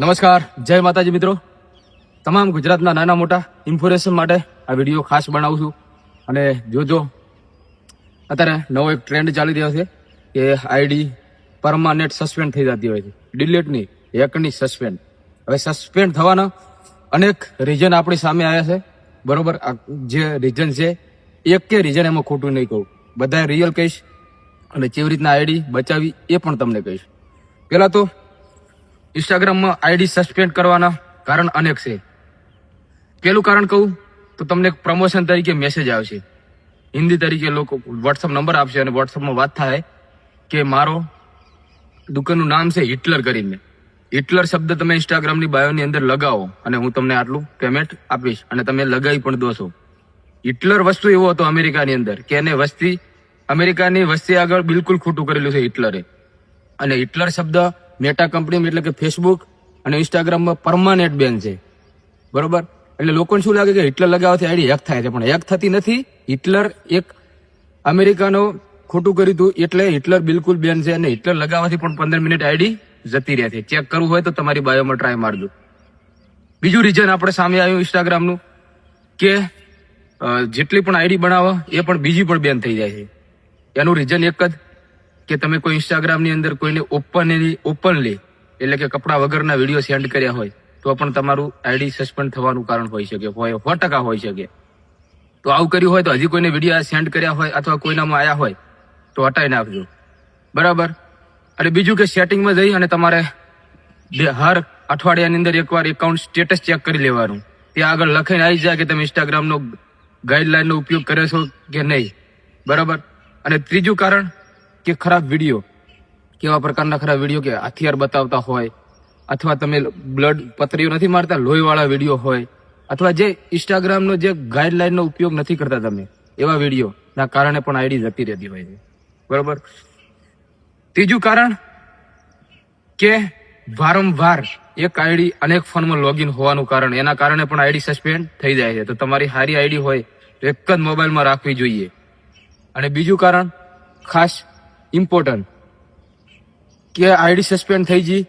નમસ્કાર, જય માતાજી મિત્રો. તમામ ગુજરાતના નાના મોટા ઇન્ફોર્મેશન માટે આ વીડિયો ખાસ બનાવું છું. અને જોજો, અત્યારે નવો એક ટ્રેન્ડ ચાલી રહ્યો છે કે આઈડી પરમાનેન્ટ સસ્પેન્ડ થઈ જતી હોય છે. ડિલીટ નહીં હેકની સસ્પેન્ડ હવે સસ્પેન્ડ થવાના અનેક રીઝન આપણી સામે આવ્યા છે. બરોબર? આ જે રીઝન છે, એક કે રીઝન એમાં ખોટું નહીં કહું. બધા રિયલ કહીશ અને કેવી રીતના આઈડી બચાવી એ પણ તમને કહીશ. પહેલાં તો ઇન્સ્ટાગ્રામમાં આઈડી સસ્પેન્ડ કરવાના કારણ અનેક છે. પેલું કારણ કહું તો તમને પ્રમોશન તરીકે મેસેજ આવશે. હિન્દી તરીકે લોકો વોટ્સઅપ નંબર આપશે અને વોટ્સઅપમાં વાત થાય કે મારો દુકાનનું નામ છે હિટલર કરીને. હિટલર શબ્દ તમે ઇન્સ્ટાગ્રામની બાયોની અંદર લગાવો અને હું તમને આટલું પેમેન્ટ આપીશ અને તમે લગાવી પણ દો છો હિટલર વસ્તુ એવો હતો અમેરિકાની અંદર કે એને વસ્તી, અમેરિકાની વસ્તી આગળ બિલકુલ ખોટું કરેલું છે હિટલરે. અને હિટલર શબ્દ મેટા કંપનીમાં એટલે કે ફેસબુક અને ઇન્સ્ટાગ્રામમાં પરમાનેન્ટ બેન છે. બરોબર? એટલે લોકોને શું લાગે કે હિટલર લગાવવાથી આઈડી હેક થાય છે. પણ હેક થતી નથી. હિટલર એક અમેરિકાનો ખોટું કર્યું હતું એટલે હિટલર બિલકુલ બેન છે અને હિટલર લગાવવાથી પણ પંદર મિનિટ આઈડી જતી રહે છે. ચેક કરવું હોય તો તમારી બાયોમાં ટ્રાય મારજો. બીજું રીઝન આપણે સામે આવ્યું ઇન્સ્ટાગ્રામનું કે જેટલી પણ આઈડી બનાવો એ પણ બીજી પણ બેન થઈ જાય છે. એનું રીઝન એક જ. કે તમે કોઈ ઇન્સ્ટાગ્રામની અંદર કોઈને ઓપનલી ઓપનલી એટલે કે કપડા વગરના વીડિયો સેન્ડ કર્યા હોય, તો પણ તમારું આઈડી સસ્પેન્ડ થવાનું કારણ હોઈ શકે, હોય, સો ટકા હોઈ શકે. તો આવું કર્યું હોય તો હજી કોઈને વીડિયો સેન્ડ કર્યા હોય અથવા કોઈનામાં આવ્યા હોય, તો હટાવી નાખજો. બરાબર? અને બીજું કે સેટિંગમાં જઈ અને તમારે હર અઠવાડિયાની અંદર એકવાર એકાઉન્ટ સ્ટેટસ ચેક કરી લેવાનું. ત્યાં આગળ લખાઈને આવી જાય કે તમે ઇન્સ્ટાગ્રામનો ગાઈડલાઈનનો ઉપયોગ કર્યો છો કે નહીં. બરાબર? અને ત્રીજું કારણ કે ખરાબ વીડિયો કેવા પ્રકારના ખરાબ વીડિયો કે હથિયાર બતાવતા હોય, અથવા તમે બ્લડ પતરીઓ નથી મારતા, લોહીવાળા વીડિયો હોય, અથવા જે ઇન્સ્ટાગ્રામનો જે ગાઈડલાઇનનો ઉપયોગ નથી કરતા તમે, એવા વીડિયો ના કારણે પણ આઈડી જતી રહેતી હોય છે. બરાબર? ત્રીજું કારણ કે વારંવાર એક આઈડી અનેક ફોનમાં લોગિન હોવાનું કારણ, એના કારણે પણ આઈડી સસ્પેન્ડ થઈ જાય છે. તો તમારી સારી આઈડી હોય તો એક જ મોબાઈલમાં રાખવી જોઈએ. અને બીજું કારણ, ખાસ ઇમ્પોર્ટન્ટ કે આઈડી સસ્પેન્ડ થઈ ગઈ.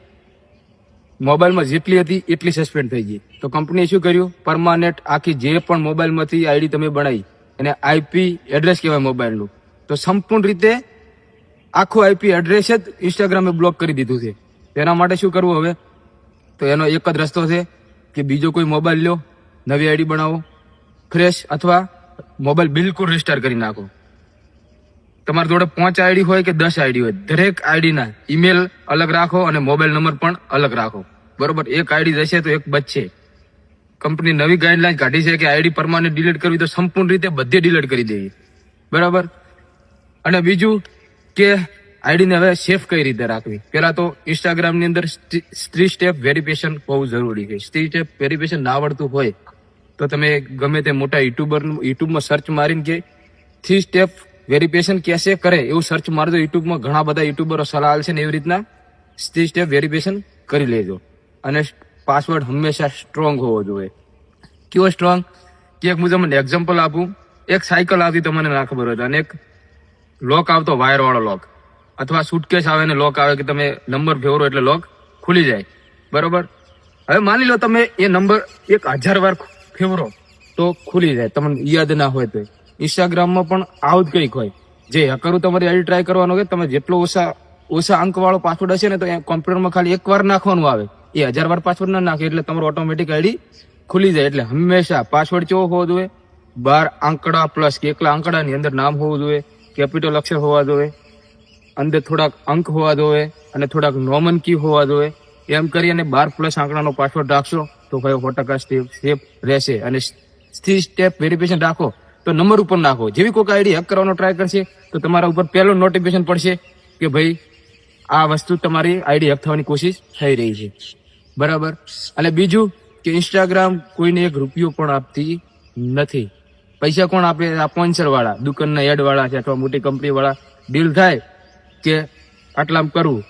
મોબાઈલમાં જેટલી હતી, એટલી સસ્પેન્ડ થઈ ગઈ. તો કંપનીએ શું કર્યું? પરમાનેન્ટ આખી જે પણ મોબાઈલમાંથી આઈડી તમે બનાવી, એને આઈપી એડ્રેસ કહેવાય મોબાઈલનું. તો સંપૂર્ણ રીતે આખું આઈપી એડ્રેસ જ ઇન્સ્ટાગ્રામે બ્લોક કરી દીધું છે. તેના માટે શું કરવું હવે? તો એનો એક જ રસ્તો છે કે બીજો કોઈ મોબાઈલ લ્યો નવી આઈડી બનાવો ફ્રેશ અથવા મોબાઈલ બિલકુલ રિસ્ટાર કરી નાખો. તમારી જોડે પાંચ આઈડી હોય કે દસ આઈડી હોય, દરેક આઈડીના ઈમેલ અલગ રાખો અને મોબાઈલ નંબર પણ અલગ રાખો. બરોબર? એક આઈડી જશે તો એક બચશે. કંપની નવી ગાઈડલાઈન કાઢી છે કે આઈડી પરમાનન્ટ ડિલીટ કરવી તો સંપૂર્ણ રીતે બધી ડિલીટ કરી દેવી બરાબર? અને બીજું કે આઈડીને હવે સેફ કઈ રીતે રાખવી? પેલા તો ઇન્સ્ટાગ્રામની અંદર થ્રી સ્ટેપ વેરિફિકેશન હોવું જરૂરી છે. થ્રી સ્ટેપ વેરિફિકેશન ના આવડતું હોય તો તમે ગમે તે મોટા યુટ્યુબર યુટ્યુબમાં સર્ચ મારીને કે થ્રી સ્ટેપ વેરિફિકેશન કેસે કરે એવું સર્ચ મારજો યુટ્યુબમાં. ઘણા બધા યુટ્યુબરો સલાહ છે ને એવી રીતના. થ્રી સ્ટેપ વેરિફિકેશન કરી લેજો. અને પાસવર્ડ હંમેશા સ્ટ્રોંગ હોવો જોઈએ. કેવો સ્ટ્રોંગ કે એક મુજબ તમને એક્ઝામ્પલ આપું. એક સાયકલ આવતી તમને ના ખબર હોય. અને એક લોક આવતો વાયરવાળો લોક અથવા સુટકેસ આવે ને લોક આવે કે તમે નંબર ફેવરો એટલે લોક ખુલી જાય. બરોબર? હવે માની લો તમે એ નંબર એક હજાર વાર ફેવરો તો ખુલી જાય. તમને યાદ ના હોય તો. ઇન્સ્ટાગ્રામમાં પણ આવું જ કંઈક હોય. જે હેકરું તમારી આઈડી ટ્રાય કરવાનો હોય, તમે જેટલો ઓછા ઓછા અંકવાળો પાસવર્ડ હશે ને, તો કોમ્પ્યુટરમાં ખાલી એક વાર નાખવાનું આવે. એ હજાર વાર પાસવર્ડ ના નાખે, એટલે તમારો ઓટોમેટિક આઈડી ખુલી જાય. એટલે હંમેશા પાસવર્ડ કેવો હોવો જોઈએ? બાર આંકડા પ્લસ કે એકલા આંકડાની અંદર નામ હોવું જોઈએ કેપિટલ અક્ષર હોવા જોઈએ, અંદર થોડાક અંક હોવા જોઈએ, અને થોડાક નોમન કી હોવા જોઈએ. એમ કરી અને બાર પ્લસ આંકડાનો પાસવર્ડ રાખશો, તો ભાઈ સો ટકા સ્ટેપ સેફ રહેશે. અને થ્રી સ્ટેપ વેરિફિકેશન રાખો તો નંબર ઉપર નાખો. જેવી કોઈ આઈડી હેક કરવાનો ટ્રાય કરશે, તો તમારા ઉપર પહેલું નોટિફિકેશન પડશે કે ભાઈ, આ વસ્તુ તમારી આઈડી હેક થવાની કોશિશ થઈ રહી છે. બરાબર? અને બીજું કે ઇન્સ્ટાગ્રામ કોઈને એક રૂપિયો પણ આપતી નથી. પૈસા કોણ આપે? આ સ્પોન્સર વાળા, દુકાનના એડ વાળા છે અથવા મોટી કંપની વાળા. ડીલ થાય કે આટલામ કરવું.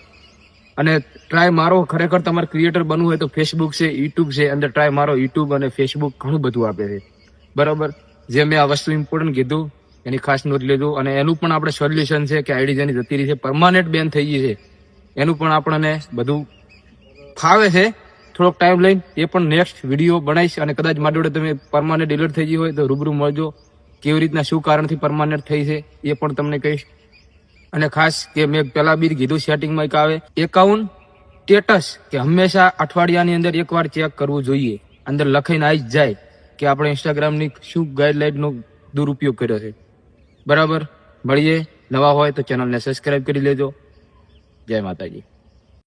અને ટ્રાય મારો, ખરેખર તમારે ક્રિએટર બનવું હોય તો ફેસબુક છે યુટ્યુબ છે, અંદર ટ્રાય મારો યુટ્યુબ અને ફેસબુક ઘણું બધું આપે છે. બરાબર? જે મેં આ વસ્તુ ઇમ્પોર્ટન્ટ કીધું, એની ખાસ નોંધ લીધું અને એનું પણ આપણે સોલ્યુશન છે કે આઈડી જેની જતી રહી છે પરમાનન્ટ બેન થઈ ગઈ છે. એનું પણ આપણને બધું ફાવે છે. થોડોક ટાઈમ લઈને એ પણ નેક્સ્ટ વીડિયો બનાવીશ. અને કદાચ મારી તમે પરમાનન્ટ ડિલીટ થઈ ગઈ હોય તો રૂબરૂ મળજો. કેવી રીતના, શું કારણથી પરમાનન્ટ થઈ છે, એ પણ તમને કહીશ. અને ખાસ કે મેં પેલા બી કીધું સેટિંગમાં એક આવે. એકાઉન્ટ સ્ટેટસ કે હંમેશા અઠવાડિયાની અંદર એકવાર ચેક કરવું જોઈએ. અંદર લખાઈને આવી જ જાય. કે આપણે ઇન્સ્ટાગ્રામની શું ગાઈડલાઇનનો દુરુપયોગ કર્યો છે. બરાબર? મળીએ. નવા હોય તો ચેનલને સબસ્ક્રાઈબ કરી લેજો. જય માતાજી.